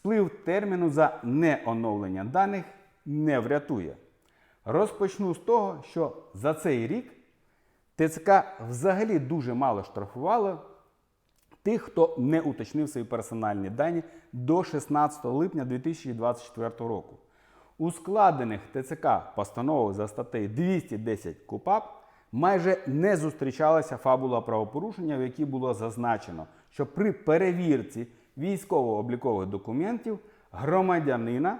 сплив терміну за неоновлення даних не врятує. Розпочну з того, що за цей рік ТЦК взагалі дуже мало штрафувало тих, хто не уточнив свої персональні дані до 16 липня 2024 року. У складених ТЦК постановах за статтею 210 КУПАП майже не зустрічалася фабула правопорушення, в якій було зазначено, що при перевірці військово-облікових документів громадянина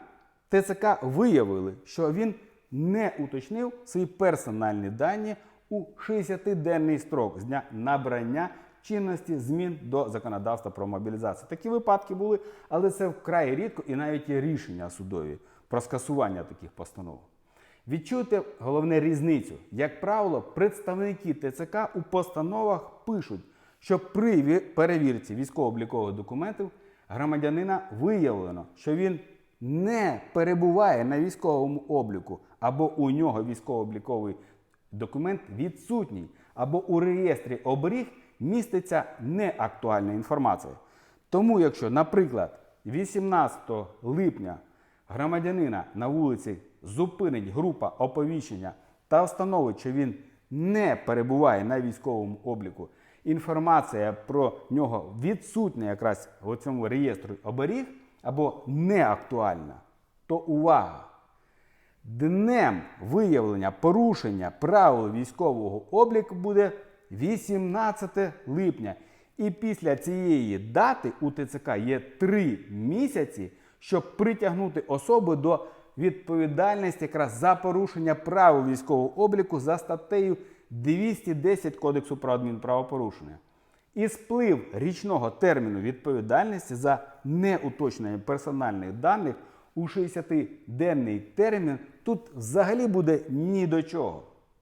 ТЦК виявили, що він не уточнив свої персональні дані у 60-денний строк з дня набрання чинності змін до законодавства про мобілізацію. Такі випадки були, але це вкрай рідко і навіть є рішення судові про скасування таких постанов. Відчуйте головне різницю. Як правило, представники ТЦК у постановах пишуть, що при перевірці військово-облікових документів громадянина виявлено, що він не перебуває на військовому обліку, або у нього військово-обліковий документ відсутній, або у реєстрі оберіг міститься неактуальна інформація. Тому, якщо, наприклад, 18 липня громадянина на вулиці зупинить група оповіщення та встановить, що він не перебуває на військовому обліку, інформація про нього відсутня якраз в цьому реєстрі оберіг або неактуальна, то увага! Днем виявлення порушення правил військового обліку буде 18 липня. І після цієї дати у ТЦК є три місяці, щоб притягнути особу до відповідальності якраз за порушення правил військового обліку за статтею 210 Кодексу про адмінправопорушення. І сплив річного терміну відповідальності за неуточнення персональних даних у 60-денний термін тут взагалі буде ні до чого.